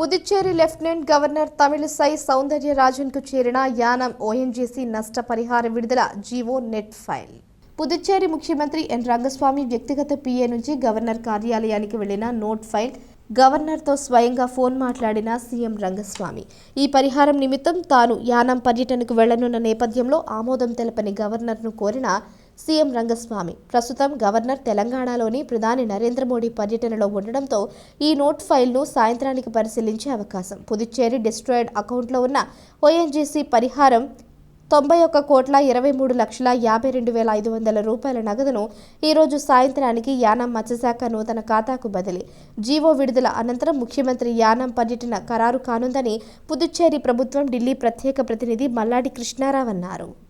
Puducherry lieutenant governor Tamilisai సౌందర్యరాజన్కు చేరిన Yanam ONGC నష్టపరిహార విడుదల జీవో నెట్ ఫైల్. పుదుచ్చేరి ముఖ్యమంత్రి ఎన్ రంగస్వామి వ్యక్తిగత పిఏ నుంచి గవర్నర్ కార్యాలయానికి వెళ్ళిన నోట్ ఫైల్. గవర్నర్తో స్వయంగా ఫోన్ మాట్లాడిన సీఎం రంగస్వామి. ఈ పరిహారం నిమిత్తం తాను యానం పర్యటనకు వెళ్ళనున్న నేపథ్యంలో ఆమోదం తెలపని గవర్నర్ను కోరిన సీఎం రంగస్వామి. ప్రస్తుతం గవర్నర్ తెలంగాణలోని ప్రధాని నరేంద్ర మోడీ పర్యటనలో ఉండడంతో ఈ నోట్ ఫైల్ను సాయంత్రానికి పరిశీలించే అవకాశం. పుదుచ్చేరి డిస్ట్రాయిడ్ అకౌంట్లో ఉన్న ఓఎన్జీసీ పరిహారం తొంభై ఒక్క కోట్ల ఇరవై మూడు లక్షల యాభై రెండు వేల ఐదు వందల రూపాయల నగదును ఈరోజు సాయంత్రానికి యానం మత్స్యశాఖ నూతన ఖాతాకు బదిలీ. జీవో విడుదల అనంతరం ముఖ్యమంత్రి యానం పర్యటన ఖరారు కానుందని పుదుచ్చేరి ప్రభుత్వం ఢిల్లీ ప్రత్యేక ప్రతినిధి మల్లాడి కృష్ణారావు అన్నారు.